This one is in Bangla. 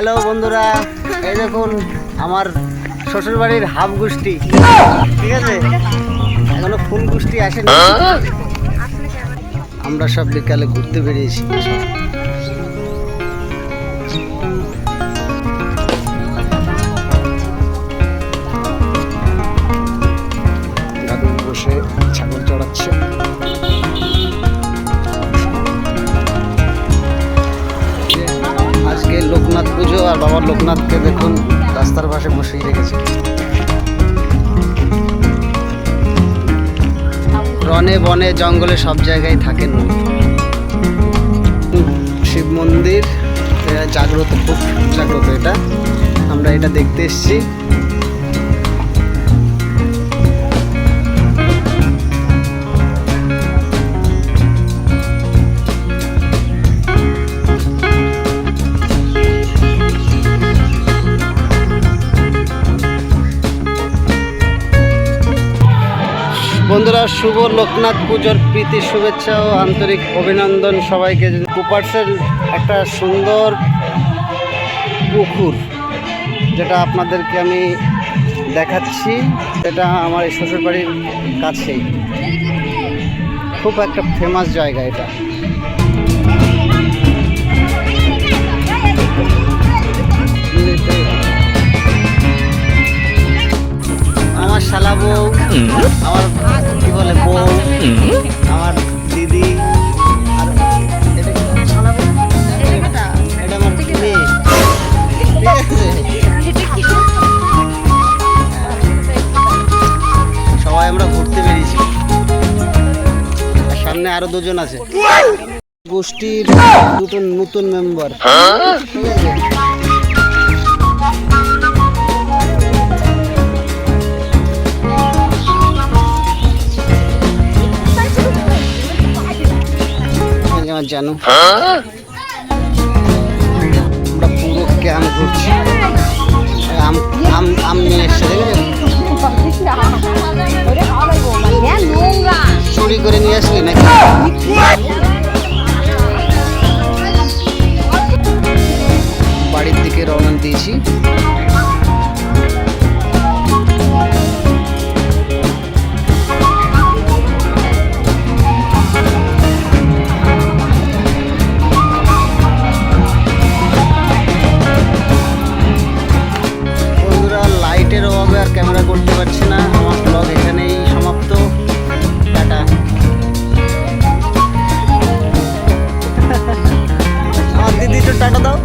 হ্যালো বন্ধুরা। এই দেখুন, আমার শ্বশুরবাড়ির হাফ গোষ্ঠী ঠিক আছে? এখনও ফুল গোষ্ঠী আসেনি। আমরা সব বিকালে ঘুরতে বেরিয়েছি। বসে ছাগল চড়াচ্ছে। বাবার লোকনাথকে দেখুন, রাস্তার পাশে বসেই রেখেছে। রনে বনে জঙ্গলে সব জায়গায় থাকেন শিব মন্দির জাগ্রত খুব জাগ্রত এটা। আমরা এটা দেখতে এসেছি। বন্ধুরা শুভ লোকনাথ পুজোর প্রীতি শুভেচ্ছা ও আন্তরিক অভিনন্দন সবাইকে। কুপার্সের একটা সুন্দর পুকুর যেটা আপনাদেরকে আমি দেখাচ্ছি এটা আমার এই শ্বশুরবাড়ির কাছেই। খুব একটা ফেমাস জায়গা এটা। আমার শালা বউ আমার সামনে আরও দুজন আছে। গোষ্ঠীর দুটো নতুন মেম্বার জানু। আমরা পুরো ক্যাম্প এসছে চুরি করে নিয়ে আসলি নাকি? দিয়েছি। ক্যামেরা করতে পারছি না। আমার ব্লগ এখানেই সমাপ্ত। টাটা। দিদি তো টাটা দাও।